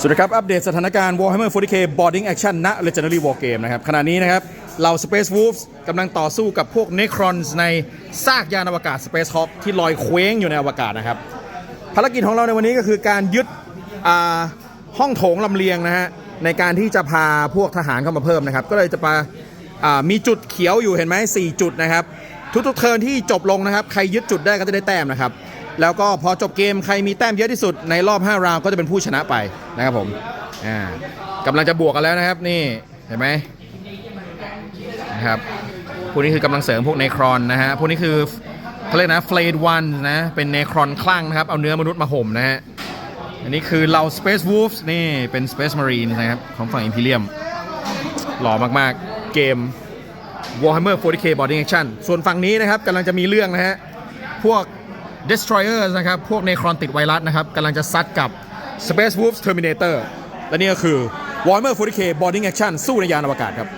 สวัสดีครับ อัปเดตสถานการณ์ Warhammer 40k Boarding Action ณ Legendary War Game นะครับ ขณะนี้นะครับ เรา Space Wolves กำลังต่อสู้กับพวก Necrons ในซากยานอวกาศ Space Hawk ที่ลอยเคว้งอยู่ในอวกาศนะครับ ภารกิจของเราในวันนี้ก็คือการยึดห้องโถงลำเลียงนะฮะ ในการที่จะพาพวกทหารเข้ามาเพิ่มนะครับ ก็เลยจะมาามีจุดเขียวอยู่เห็นไหม4จุดนะครับ ทุกๆเทิร์นที่จบลงนะครับ ใครยึดจุดได้ก็จะได้แต้มนะครับ แล้วก็พอจบเกมใครมีแต้มเยอะที่สุดในรอบ 5 ราวก็จะเป็นผู้ชนะไปนะครับผมอ่ากำลังจะบวกกันแล้วนะครับนี่เห็นไหมนะครับพวกนี้คือกำลังเสริมพวกเนครอนนะฮะพวกนี้คือเขาเรียกนะเฟลดวันนะเป็นเนครอนคลั่งนะครับ เอาเนื้อมนุษย์มาห่มนะฮะอันนี้คือเรา Space Wolves นี่เป็น Space Marine นะครับ ของฝั่ง Imperium หล่อมากๆ เกม Warhammer 40k Boarding Action ส่วนฝั่งนี้นะครับกำลังจะมีเรื่องนะฮะ พวก Destroyer นะครับ พวกเนครอนติดไวรัสนะครับกำลังจะซัดกับ Space Wolves Terminator และนี่ก็คือ Warhammer 40k Boarding Action สู้ในยานอวกาศครับ